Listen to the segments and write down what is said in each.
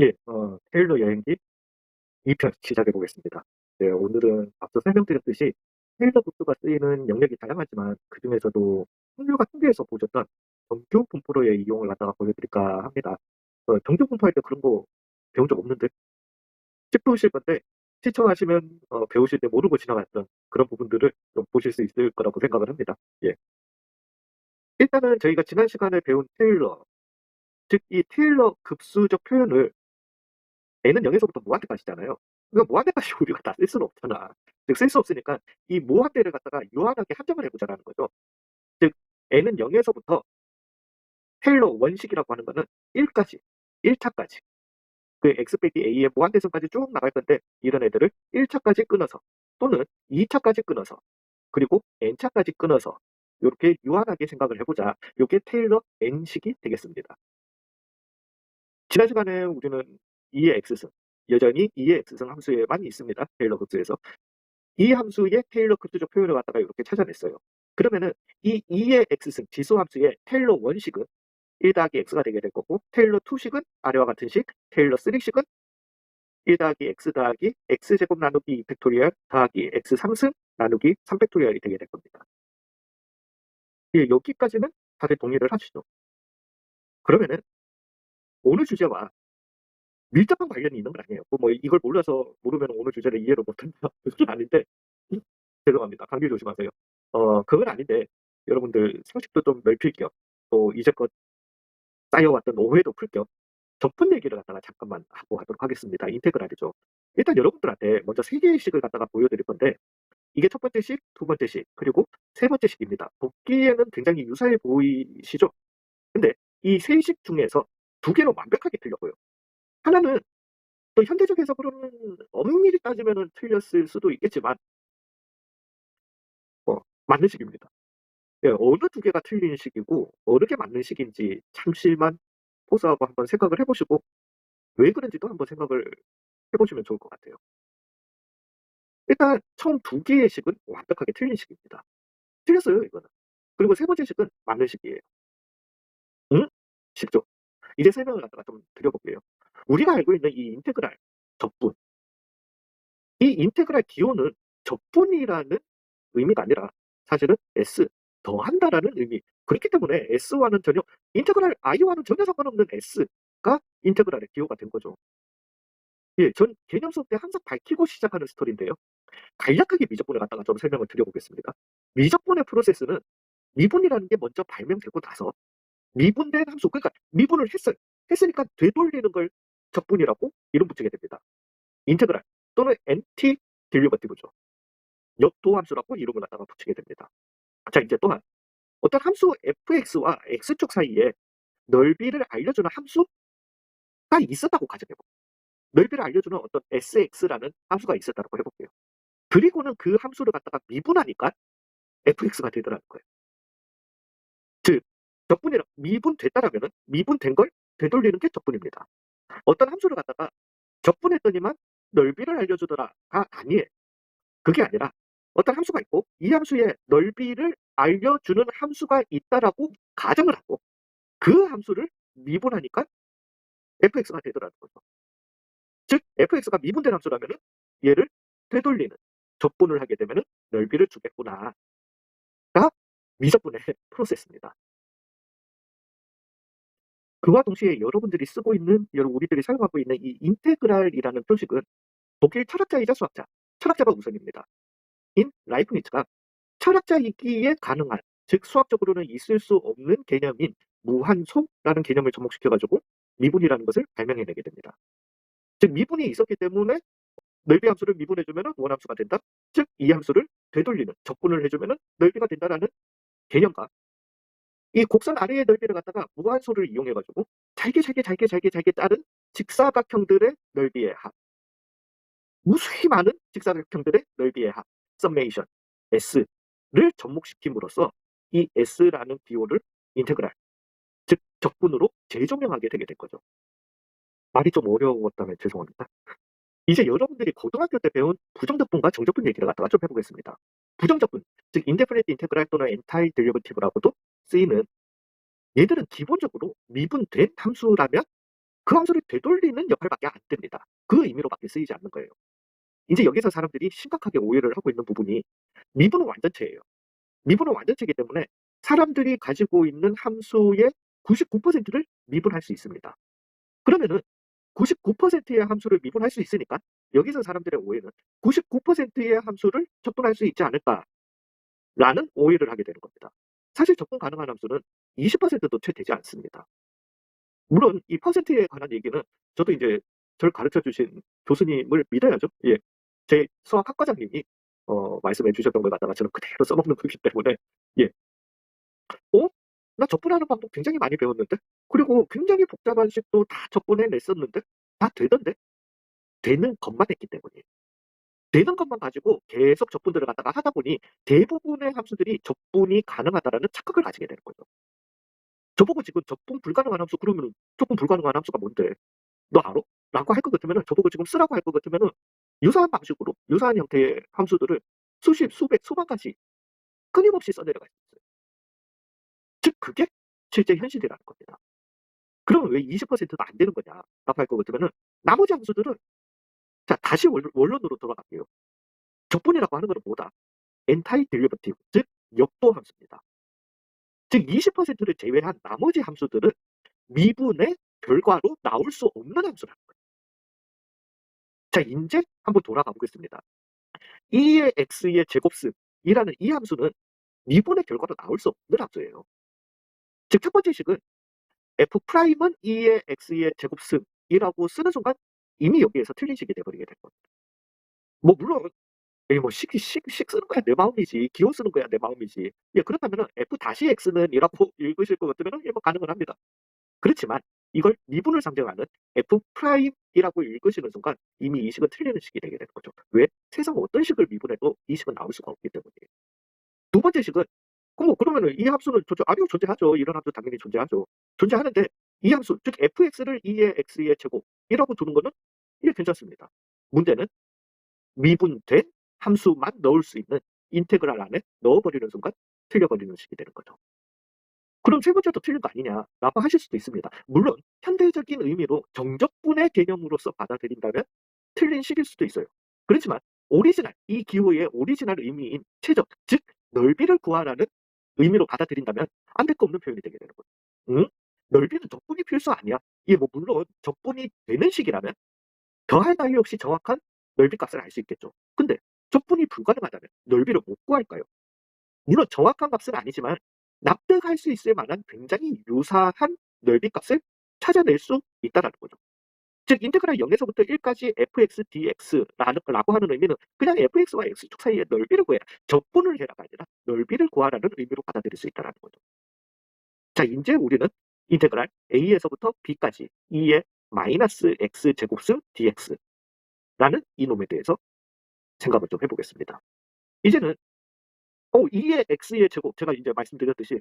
예. 어 테일러 여행기 2편 시작해 보겠습니다. 네 오늘은 앞서 설명드렸듯이 테일러 부스가 쓰이는 영역이 다양하지만 그 중에서도 확률과 통계에서 보셨던 정규 분포로의 이용을 갖다가 보여드릴까 합니다. 어 정규 분포할 때 그런 거 배운 적 없는데 싶으실 건데 시청하시면 어 배우실 때 모르고 지나갔던 그런 부분들을 좀 보실 수 있을 거라고 생각을 합니다. 예. 일단은 저희가 지난 시간에 배운 테일러 즉 이 테일러 급수적 표현을 n은 0에서부터 무한대까지잖아요. 그러니까 무한대까지 우리가 다 쓸 수는 없잖아. 즉 쓸 수 없으니까 이 무한대를 갖다가 유한하게 한정을 해 보자라는 거죠. 즉 n은 0에서부터 테일러 원식이라고 하는 거는 1까지, 1차까지 그 x 빼기 a의 무한대선까지 쭉 나갈 건데 이런 애들을 1차까지 끊어서 또는 2차까지 끊어서 그리고 n차까지 끊어서 요렇게 유한하게 생각을 해 보자. 요게 테일러 n식이 되겠습니다. 지난 시간에 우리는 2의 x승, 여전히 2의 x승 함수에만 있습니다. 테일러 급수에서. 이 함수의 테일러 급수적 표현을 갖다가 이렇게 찾아냈어요. 그러면은 이 2의 x승 지수 함수의 테일러 원식은 1 더하기 x가 되게 될 거고 테일러 2식은 아래와 같은 식, 테일러 3식은 1 더하기 x 더하기 x제곱 나누기 2 팩토리얼 더하기 x 3승 나누기 3 팩토리얼이 되게 될 겁니다. 예, 여기까지는 다들 동의를 하시죠. 그러면은 오늘 주제와 밀접한 관련이 있는 건 아니에요. 뭐 이걸 몰라서 모르면 오늘 주제를 이해를 못한다. 그건 아닌데 음, 죄송합니다. 감기 조심하세요. 어 그건 아닌데 여러분들 상식도 좀 넓힐 겸 또 이제껏 쌓여왔던 오해도 풀 겸 적분 얘기를 갖다가 잠깐만 하고 하도록 하겠습니다. 인테그랄이죠. 일단 여러분들한테 먼저 세 개의 식을 갖다가 보여드릴 건데 이게 첫 번째 식, 두 번째 식, 그리고 세 번째 식입니다. 보기에는 굉장히 유사해 보이시죠? 근데 이 세 식 중에서 두 개는 완벽하게 보여. 하나는 또 현대적 해석으로는 엄밀히 따지면은 틀렸을 수도 있겠지만 어 맞는 식입니다. 예 어느 두 개가 틀린 식이고 어느 게 맞는 식인지 잠시만 포즈하고 한번 생각을 해 보시고 왜 그런지도 한번 생각을 해 보시면 좋을 것 같아요. 일단 처음 두 개의 식은 완벽하게 틀린 식입니다. 틀렸어요 이거는. 그리고 세 번째 식은 맞는 식이에요. 응? 쉽죠? 이제 설명을 갖다가 좀 드려 볼게요. 우리가 알고 있는 이 인테그랄 적분 이 인테그랄 기호는 적분이라는 의미가 아니라 사실은 s 더한다라는 의미. 그렇기 때문에 s와는 전혀 인테그랄 i와는 전혀 상관없는 s가 인테그랄의 기호가 된 거죠. 예, 전 개념 수업 때 항상 밝히고 시작하는 스토리인데요. 간략하게 미적분을 갖다가 좀 설명을 드려보겠습니다. 미적분의 프로세스는 미분이라는 게 먼저 발명되고 나서 미분된 함수, 그러니까 미분을 했어요. 했으니까 되돌리는 걸 적분이라고 이름 붙이게 됩니다. 인테그랄 또는 엔티 딜리버티브죠. 역도 함수라고 이름을 갖다가 붙이게 됩니다. 자, 이제 또한 어떤 함수 fx와 x축 사이에 넓이를 알려주는 함수가 있었다고 가정해보 넓이를 알려주는 어떤 sx라는 함수가 있었다고 해볼게요. 그리고는 그 함수를 갖다가 미분하니까 fx가 되더라는 거예요. 즉, 적분이라 미분됐다라면은 미분된 걸 되돌리는 게 적분입니다. 어떤 함수를 갖다가 적분했더니만 넓이를 알려주더라가 아니에요. 그게 아니라 어떤 함수가 있고 이 함수의 넓이를 알려주는 함수가 있다라고 가정을 하고 그 함수를 미분하니까 fx가 되더라는 거죠. 즉 fx가 미분된 함수라면은 얘를 되돌리는 적분을 하게 되면은 넓이를 주겠구나가 미적분의 프로세스입니다. 그와 동시에 여러분들이 쓰고 있는 여러 우리들이 사용하고 있는 이 인테그랄이라는 표식은 독일 철학자이자 수학자, 철학자가 우선입니다. 인 라이프니츠가 철학자이기에 가능한 즉 수학적으로는 있을 수 없는 개념인 무한소라는 개념을 접목시켜 가지고 미분이라는 것을 발명해내게 됩니다. 즉 미분이 있었기 때문에 넓이 함수를 미분해 주면은 원함수가 된다. 즉 이 함수를 되돌리는 적분을 해 주면은 넓이가 된다라는 개념과 이 곡선 아래의 넓이를 갖다가 무한소를 이용해 가지고 잘게 잘게 잘게 잘게 잘게 자른 직사각형들의 넓이의 합 무수히 많은 직사각형들의 넓이의 합 summation s를 접목시킴으로써 이 s라는 기호를 인테그랄 즉 적분으로 재조명하게 되게 된 거죠. 말이 좀 어려웠다면 죄송합니다. 이제 여러분들이 고등학교 때 배운 부정적분과 정적분 얘기를 갖다가 좀 해보겠습니다. 부정적분, 즉 인데피니트 인테그랄 또는 엔타일 딜리버티브라고도 쓰이는 얘들은 기본적으로 미분된 함수라면 그 함수를 되돌리는 역할밖에 안 됩니다. 그 의미로밖에 쓰이지 않는 거예요. 이제 여기서 사람들이 심각하게 오해를 하고 있는 부분이 미분은 완전체예요. 미분은 완전체이기 때문에 사람들이 가지고 있는 함수의 99%를 미분할 수 있습니다. 그러면은 99%의 함수를 미분할 수 있으니까 여기서 사람들의 오해는 99%의 함수를 적분할 수 있지 않을까 라는 오해를 하게 되는 겁니다. 사실 적분 가능한 함수는 20%도 채 되지 않습니다. 물론 이 퍼센트에 관한 얘기는 저도 이제 저를 가르쳐 주신 교수님을 믿어야죠. 예. 제 수학 학과장님이 어 말씀해 주셨던 걸 갖다가 저는 그대로 써먹는 거기 때문에 예. 어? 나 적분하는 방법 굉장히 많이 배웠는데? 그리고 굉장히 복잡한 식도 다 적분해 냈었는데? 다 되던데? 되는 것만 했기 때문이에요. 되는 것만 가지고 계속 적분들을 갖다가 하다 보니 대부분의 함수들이 적분이 가능하다라는 착각을 가지게 되는 거죠. 저보고 지금 적분 불가능한 함수 그러면은 적분 불가능한 함수가 뭔데? 너 알아? 라고 할 것 같으면은 저보고 지금 쓰라고 할 것 같으면은 유사한 방식으로 유사한 형태의 함수들을 수십, 수백, 수만 가지 끊임없이 써내려갈 수 있어요. 즉 그게 실제 현실이라는 겁니다. 그러면 왜 20%도 안 되는 거냐 라고 할 것 같으면은 나머지 함수들은 자 다시 원, 원론으로 돌아갈게요. 적분이라고 하는 것은 뭐다? 엔타이 딜리버티브 즉 역도 함수입니다. 즉 20%를 제외한 나머지 함수들은 미분의 결과로 나올 수 없는 함수라는 거예요. 자, 이제 한번 돌아가 보겠습니다. 2의 x의 제곱승이라는 이 함수는 미분의 결과로 나올 수 없는 함수예요. 즉, 첫 번째 식은 f'은 2의 x의 제곱승이라고 쓰는 순간 이미 여기에서 식이 돼버리게 될 겁니다. 뭐, 물론, 뭐, 식, 식, 식 쓰는 거야 내 마음이지. 기호 쓰는 거야 내 마음이지. 예, 그렇다면 은 f-x는 이라고 읽으실 것 같으면은 예, 뭐 가능은 합니다. 그렇지만 이걸 미분을 상징하는 F'이라고 읽으시는 순간 이미 이 식은 틀리는 식이 되게 되는 거죠. 왜? 세상 어떤 식을 미분해도 이 식은 나올 수가 없기 때문이에요. 두 번째 식은 뭐 그러면은 이 함수는 존재, 아니요 존재하죠. 이런 함수 당연히 존재하죠. 존재하는데 이 함수, 즉 fx를 2의 x의 제곱이라고 두는 거는 이게 괜찮습니다. 문제는 미분된 함수만 넣을 수 있는 인테그랄 안에 넣어버리는 순간 틀려버리는 식이 되는 거죠. 그럼 세 번째도 틀린 거 아니냐라고 하실 수도 있습니다. 물론 현대적인 의미로 정적분의 개념으로서 받아들인다면 틀린 식일 수도 있어요. 그렇지만 오리지널, 이 기호의 오리지널 의미인 최적, 즉 넓이를 구하라는 의미로 받아들인다면 안 될 거 없는 표현이 되게 되는 거죠. 응? 넓이는 적분이 필수 아니야. 이게 뭐 물론 적분이 되는 식이라면 더할 나위 없이 정확한 넓이 값을 알 수 있겠죠. 근데 적분이 불가능하다면 넓이를 못 구할까요? 물론 정확한 값은 아니지만 납득할 수 있을 만한 굉장히 유사한 넓이 값을 찾아낼 수 있다라는 거죠. 즉 인테그랄 0에서부터 1까지 fx dx라는 라고 하는 의미는 그냥 fx와 x축 사이의 넓이를 구해라. 적분을 해라가 아니라 넓이를 구하라는 의미로 받아들일 수 있다라는 거죠. 자, 이제 우리는 인테그랄 a에서부터 b까지 2의 마이너스 x 제곱승 dx라는 이놈에 대해서 생각을 좀 해보겠습니다. 이제는 어 2의 x의 제곱 제가 이제 말씀드렸듯이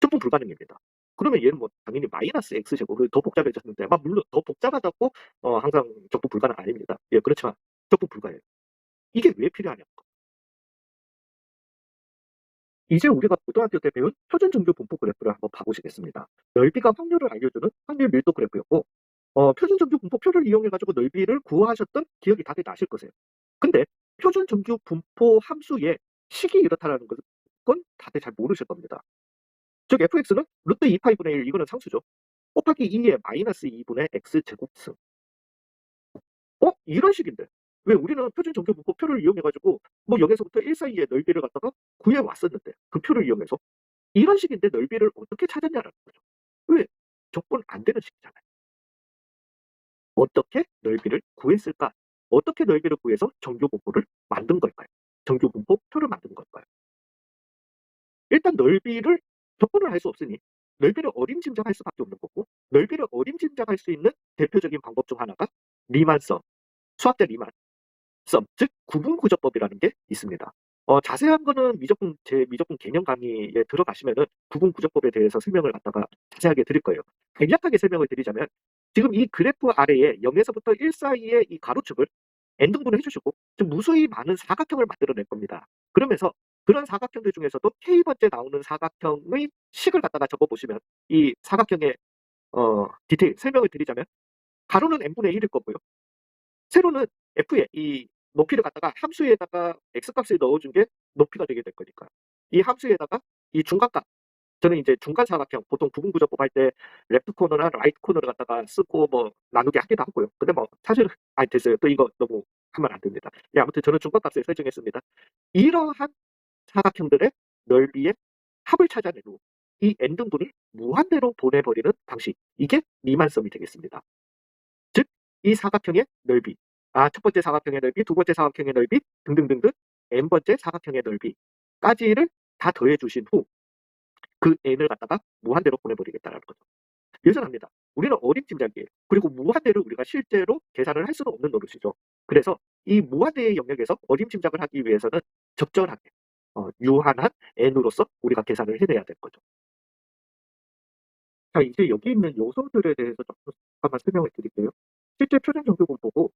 적분 불가능입니다. 그러면 얘는 뭐 당연히 마이너스 x 제곱을 더 복잡해졌는데 막 물론 더 복잡하다고 어 항상 적분 불가능 아닙니다. 예 그렇지만 적분 불가해요. 이게 왜 필요하냐는 거. 이제 우리가 고등학교 때 배운 표준 정규 분포 그래프를 한번 봐보시겠습니다. 넓이가 확률을 알려주는 확률 밀도 그래프였고 어, 표준 정규 분포표를 이용해 가지고 넓이를 구하셨던 기억이 다들 나실 거세요. 근데 표준 정규 분포 함수의 식이 이렇다라는 건 다들 잘 모르실 겁니다. 즉 fx는 루트 2파이분의 1 이거는 상수죠. 곱하기 2의 마이너스 2분의 x 제곱승. 어? 이런 식인데 왜 우리는 표준 정규 분포표를 이용해 가지고 뭐 0에서부터 1 사이의 넓이를 갖다가 구해 왔었는데 그 표를 이용해서 이런 식인데 넓이를 어떻게 찾았냐라는 거죠. 왜? 적분 안 되는 식이잖아요. 어떻게 넓이를 구했을까? 어떻게 넓이를 구해서 정규 분포를 만든 걸까요? 정규 분포 표를 만든 걸까요? 일단 넓이를 접근을 할 수 없으니 넓이를 어림짐작할 수밖에 없는 거고 넓이를 어림짐작할 수 있는 대표적인 방법 중 하나가 리만썸, 수학자 리만 썸, 즉 구분구조법이라는 게 있습니다. 어, 자세한 거는 미적분 제 미적분 개념 강의에 들어가시면은 구분구조법에 대해서 설명을 갖다가 자세하게 드릴 거예요. 간략하게 설명을 드리자면 지금 이 그래프 아래에 0에서부터 1 사이의 이 가로축을 n등분을 해주시고 좀 무수히 많은 사각형을 만들어낼 겁니다. 그러면서 그런 사각형들 중에서도 K번째 나오는 사각형의 식을 갖다가 적어보시면 이 사각형의 어, 디테일 설명을 드리자면 가로는 n분의 1일 거고요. 세로는 f의 이 높이를 갖다가 함수에다가 x값을 넣어준 게 높이가 되게 될 거니까 이 함수에다가 이 중간값 저는 이제 중간 사각형 보통 부분 구조 뽑을 때 레프트 코너나 라이트 코너를 갖다가 쓰고 뭐 나누기 하기도 하고요. 근데 뭐 사실은 아니 됐어요. 또 이거 너무 하면 안 됩니다. 예, 아무튼 저는 중간값을 설정했습니다. 이러한 사각형들의 넓이의 합을 찾아내고 이 n등분을 무한대로 보내버리는 방식 이게 리만섬이 되겠습니다. 즉 이 사각형의 넓이 아 첫 번째 사각형의 넓이 두 번째 사각형의 넓이 등등등등 n번째 사각형의 넓이까지를 다 더해 주신 후 그 n을 갖다가 무한대로 보내버리겠다는 거죠. 여전합니다. 우리는 어림짐작이에요. 그리고 무한대를 우리가 실제로 계산을 할 수는 없는 노릇이죠. 그래서 이 무한대의 영역에서 어림 짐작을 하기 위해서는 적절하게 어, 유한한 n으로서 우리가 계산을 해내야 될 거죠. 자, 이제 여기 있는 요소들에 대해서 조금 잠깐만 설명을 드릴게요. 실제 표준 정규 분포고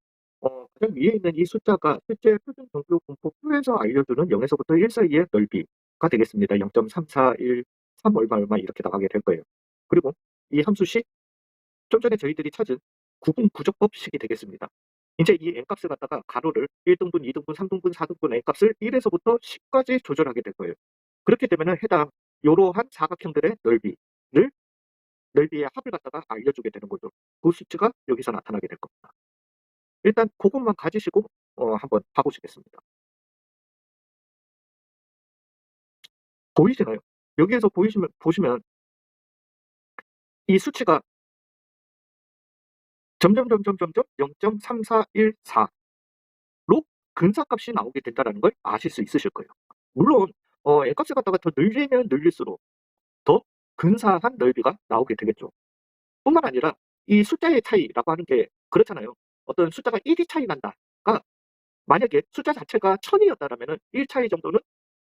어, 가장 위에 있는 이 숫자가 실제 표준 정규 분포표에서 알려주는 0에서부터 1 사이의 넓이가 되겠습니다. 0.341, 3 얼마 얼마 이렇게 나가게 될 거예요. 그리고 이 함수식 좀 전에 저희들이 찾은 구분 구조법식이 되겠습니다. 이제 이 n값을 갖다가 가로를 1등분, 2등분, 3등분, 4등분 n값을 1에서부터 10까지 조절하게 될 거예요. 그렇게 되면 해당 이러한 사각형들의 넓이를 넓이의 합을 갖다가 알려주게 되는 거죠. 그 수치가 여기서 나타나게 될 겁니다. 일단 그것만 가지시고 어, 한번 봐보시겠습니다. 보이시나요? 여기에서 보이시면 보시면 이 수치가 점점 점점 점점 0.3414로 근사값이 나오게 된다는 걸 아실 수 있으실 거예요. 물론 어, n값을 갖다가 더 늘리면 늘릴수록 더 근사한 넓이가 나오게 되겠죠. 뿐만 아니라 이 숫자의 차이라고 하는 게 그렇잖아요. 어떤 숫자가 1이 차이 난다가 만약에 숫자 자체가 1000이었다라면은 1 차이 정도는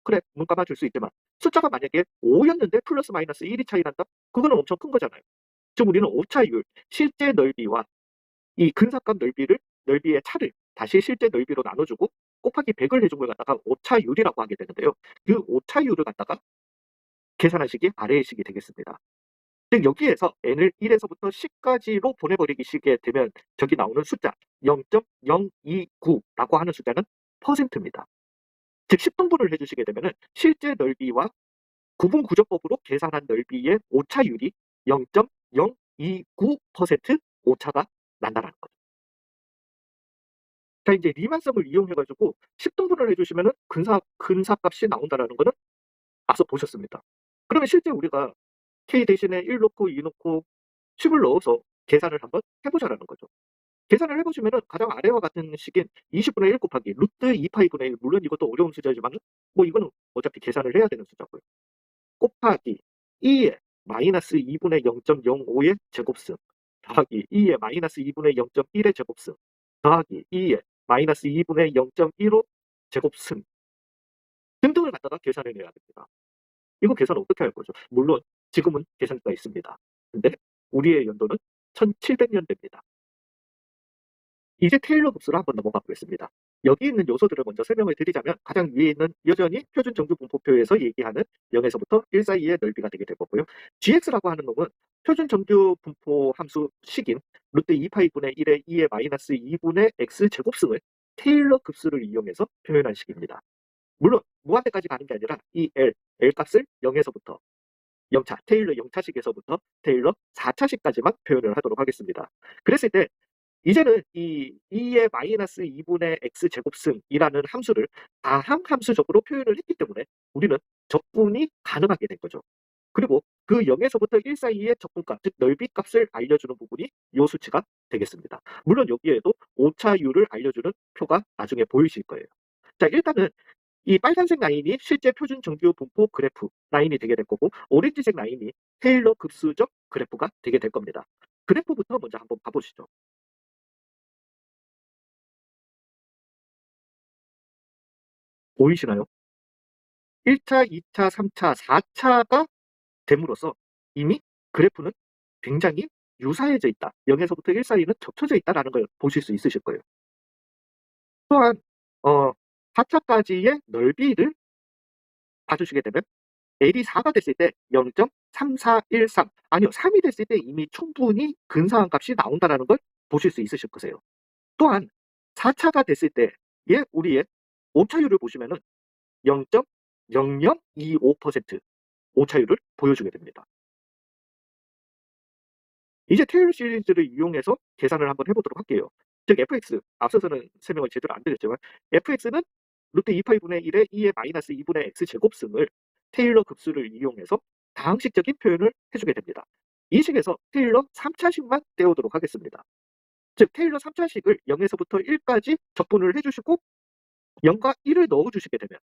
그래 눈 감아 줄 수 있지만 숫자가 만약에 5였는데 플러스 마이너스 1이 차이 난다? 그거는 엄청 큰 거잖아요. 즉 우리는 오차율, 실제 넓이와 이 근사값 넓이를 넓이의 차를 다시 실제 넓이로 나눠주고 곱하기 100을 해준 걸 갖다가 오차율이라고 하게 되는데요. 그 오차율을 갖다가 계산하시기 아래의 식이 되겠습니다. 즉 여기에서 n을 1에서부터 10까지로 보내버리기 시게 되면 저기 나오는 숫자 0.029라고 하는 숫자는 퍼센트입니다. 즉 10등분을 해주시게 되면 실제 넓이와 구분 구조법으로 계산한 넓이의 오차율이 0.029% 오차가 난다는 거죠. 자 이제 리만섬을 이용해가지고 10등분을 해주시면 근사, 근사값이 나온다는 거는 앞서 보셨습니다. 그러면 실제 우리가 k 대신에 1 넣고 2 넣고 10을 넣어서 계산을 한번 해보자라는 거죠. 계산을 해보시면 가장 아래와 같은 식인 20분의 1 곱하기 루트 2파이분의 1 물론 이것도 어려운 숫자지만 뭐 이거는 어차피 계산을 해야 되는 숫자고요. 곱하기 2의 마이너스 2분의 0.05의 제곱승 더하기 2의 마이너스 2분의 0.1의 제곱승 더하기 2의 마이너스 2분의 0.15 제곱승 등등을 갖다가 계산을 해야 됩니다. 이거 계산 어떻게 할 거죠? 물론 지금은 계산기가 있습니다. 근데 우리의 연도는 1700년대입니다. 이제 테일러 급수로 한번 넘어가 보겠습니다. 여기 있는 요소들을 먼저 설명을 드리자면 가장 위에 있는 여전히 표준 정규 분포표에서 얘기하는 0에서부터 1 사이의 넓이가 되게 될 거고요. gx라고 하는 놈은 표준 정규 분포 함수 식인 루트 2파이분의 1의 2의 마이너스 2분의 x 제곱승을 테일러 급수를 이용해서 표현한 식입니다. 물론 무한대까지 가는 게 아니라 이 L, L 값을 0에서부터 0차, 테일러 0차식에서부터 테일러 4차식까지만 표현을 하도록 하겠습니다. 그랬을 때 이제는 이 2의 마이너스 2분의 x 제곱승이라는 함수를 다항 함수적으로 표현을 했기 때문에 우리는 적분이 가능하게 된 거죠. 그리고 그 0에서부터 1 사이의 적분값, 즉 넓이 값을 알려주는 부분이 이 수치가 되겠습니다. 물론 여기에도 오차율을 알려주는 표가 나중에 보이실 거예요. 자, 일단은 이 빨간색 라인이 실제 표준 정규 분포 그래프 라인이 되게 될 거고 오렌지색 라인이 테일러 급수적 그래프가 되게 될 겁니다. 그래프부터 먼저 한번 봐보시죠. 보이시나요? 1차, 2차, 3차, 4차가 됨으로써 이미 그래프는 굉장히 유사해져 있다. 0에서부터 1 사이는 겹쳐져 있다라는 걸 보실 수 있으실 거예요. 또한 어, 4차까지의 넓이를 봐주시게 되면 L이 4가 됐을 때3413 아니요 3이 됐을 때 이미 충분히 근사한 값이 나온다라는 걸 보실 수 있으실 거세요. 또한 4차가 됐을 때의 우리의 오차율을 보시면 은 0.0025% 오차율을 보여주게 됩니다. 이제 테일러 시리즈를 이용해서 계산을 한번 해보도록 할게요. 즉 fx 앞서서는 설명을 제대로 안 드렸지만 fx는 루트 2파이분의 1에 2의 마이너스 2분의 x 제곱승을 테일러 급수를 이용해서 다항식적인 표현을 해주게 됩니다. 이 식에서 테일러 3차식만 떼오도록 하겠습니다. 즉 테일러 3차식을 0에서부터 1까지 적분을 해주시고 0과 1을 넣어주시게 되면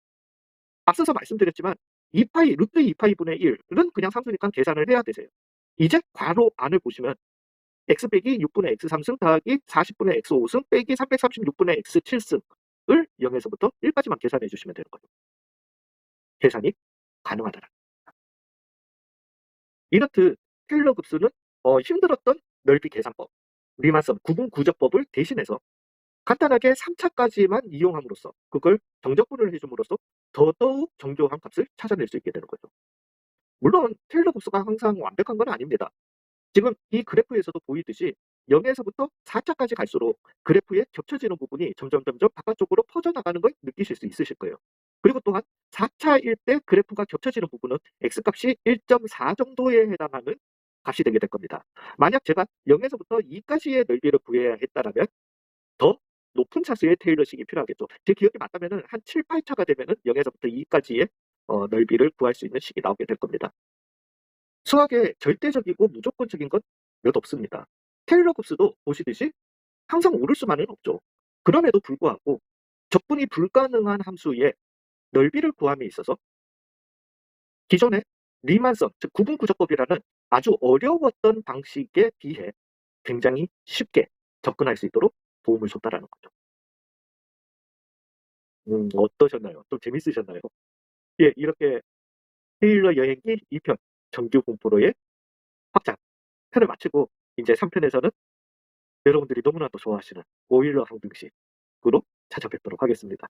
앞서서 말씀드렸지만 2파이 루트 2파이분의 1은 그냥 상수니까 계산을 해야 되세요. 이제 괄호 안을 보시면 x 빼기 6분의 x 3승 더하기 40분의 x 5승 빼기 336분의 x 7승 을 0에서부터 1까지만 계산해 주시면 되는 거죠. 계산이 가능하다. 이렇듯 테일러 급수는 어, 힘들었던 넓이 계산법, 리만섬 구분 구적법을 대신해서 간단하게 3차까지만 이용함으로써 그걸 정적분을 해줌으로써 더더욱 정교한 값을 찾아낼 수 있게 되는 거죠. 물론 테일러 급수가 항상 완벽한 건 아닙니다. 지금 이 그래프에서도 보이듯이 0에서부터 4차까지 갈수록 그래프에 겹쳐지는 부분이 점점 점점 바깥쪽으로 퍼져나가는 걸 느끼실 수 있으실 거예요. 그리고 또한 4차일 때 그래프가 겹쳐지는 부분은 x값이 1.4 정도에 해당하는 값이 되게 될 겁니다. 만약 제가 0에서부터 2까지의 넓이를 구해야 했다라면 더 높은 차수의 테일러식이 필요하겠죠. 제 기억이 맞다면 한 7, 8차가 되면 0에서부터 2까지의 어, 넓이를 구할 수 있는 식이 나오게 될 겁니다. 수학에 절대적이고 무조건적인 것몇 없습니다. 테일러 급수도 보시듯이 항상 오를 수만은 없죠. 그럼에도 불구하고 적분이 불가능한 함수의 넓이를 구함에 있어서 기존의 리만성, 즉 구분구조법이라는 아주 어려웠던 방식에 비해 굉장히 쉽게 접근할 수 있도록 도움을 줬다라는 거죠. 음, 어떠셨나요? 좀 재밌으셨나요? 예, 이렇게 테일러 여행기 2편 정규 공포로의 확장 편을 마치고 이제 3편에서는 여러분들이 너무나도 좋아하시는 오일러 항등식으로 찾아뵙도록 하겠습니다.